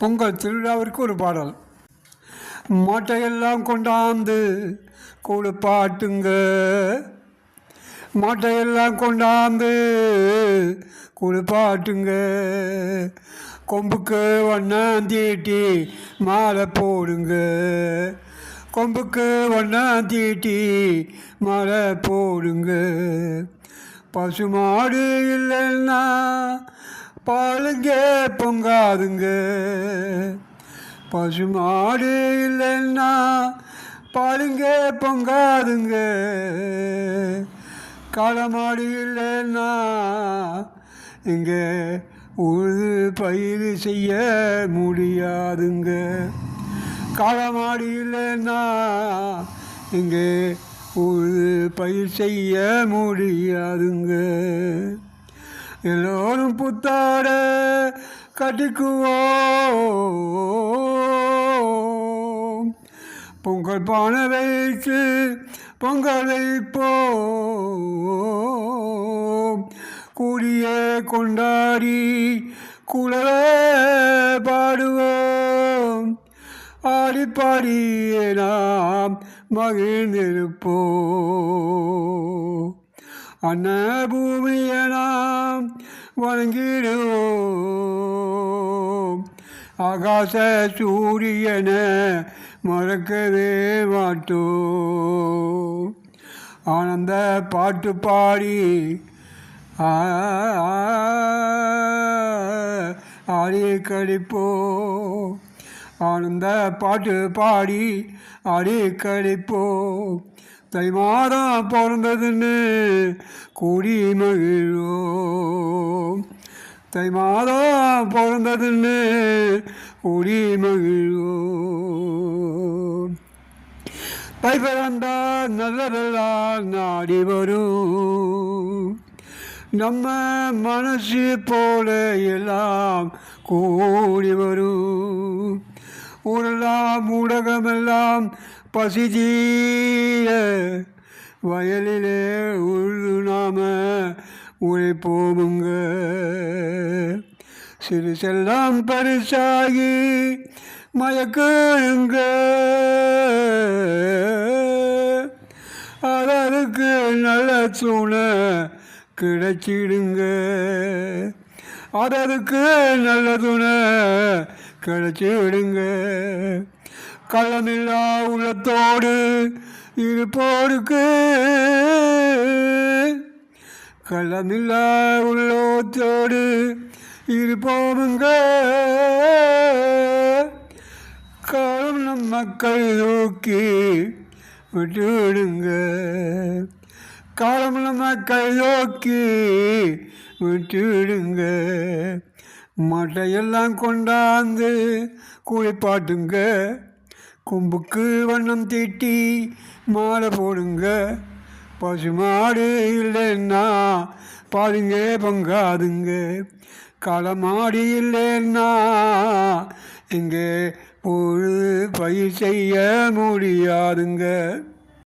பொங்கல் திருவிழாவிற்கு ஒரு பாடல். மாட்டையெல்லாம் கொண்டாந்து குளிப்பாட்டுங்க மாட்டையெல்லாம் கொண்டாந்து குளிப்பாட்டுங்க கொம்புக்கு வண்ணம் தீட்டி மாலை போடுங்க. கொம்புக்கு வண்ணம் தீட்டி மாலை போடுங்க. பசுமாடு இல்லைன்னா பாலுங்க பொங்காதுங்க. பசுமாடு இல்லைன்னா பாலுங்க பொங்காதுங்க. காளமாடு இல்லைன்னா இங்கே உழுது பயிர் செய்ய முடியாதுங்க. காளமாடு இல்லைன்னா இங்கே உழுது பயிர் செய்ய முடியாதுங்க. எல்லோரும் புத்தாட கட்டிக்குவோம். பொங்கல் பானை வைத்து பொங்கல் வைப்போம். கூடிய கொண்டாடி குழல பாடுவோம். ஆடிப்பாடியே நாம் மகிழ்ந்திருப்போம். அன்ன பூமியை நாம் வணங்கிடுவோம். ஆகாச சூரியன மறக்கவே மாட்டோம். ஆனந்த பாட்டு பாடி ஆடி கழிப்போம். ஆனந்த பாட்டு பாடி ஆடி கழிப்போம். தை மாதம் பிறந்ததுன்னு கூடி மகிழ்வோம். தை மாதம் பிறந்ததுன்னு கூடி மகிழ்வோம். தை பிறந்தா நல்லதெல்லாம் நாடி வரும். நம்ம மனசு போல எல்லாம் கூடி வரும். ஊரெல்லாம் ஊடகமெல்லாம் பசிதீர வயலிலே உழுது நாம உழைப்போமுங்க சிறு செல்லாம் பரிசாகி மயக்குங்க அதற்கு நல்ல துணை கிடைச்சிடுங்க. அதற்கு நல்ல துணை கிடைச்சிடுங்க. கள்ளமில்லா உள்ளத்தோடு இருப்போருக்கு. கள்ளமில்லா உள்ளத்தோடு இருப்போமுங்க காலம் நம் மக்கள் நோக்கி விட்டுவிடுங்க. காலம் நம் மக்கள் நோக்கி விட்டுவிடுங்க. மட்டையெல்லாம் கொண்டாந்து குளிப்பாட்டுங்க. கொம்புக்கு வண்ணம் தீட்டி மாலை போடுங்க. பசுமாடு இல்லைன்னா பாருங்க பங்காதுங்க. களமாடி இல்லைன்னா இங்கே ஒரு பயிர் செய்ய முடியாதுங்க.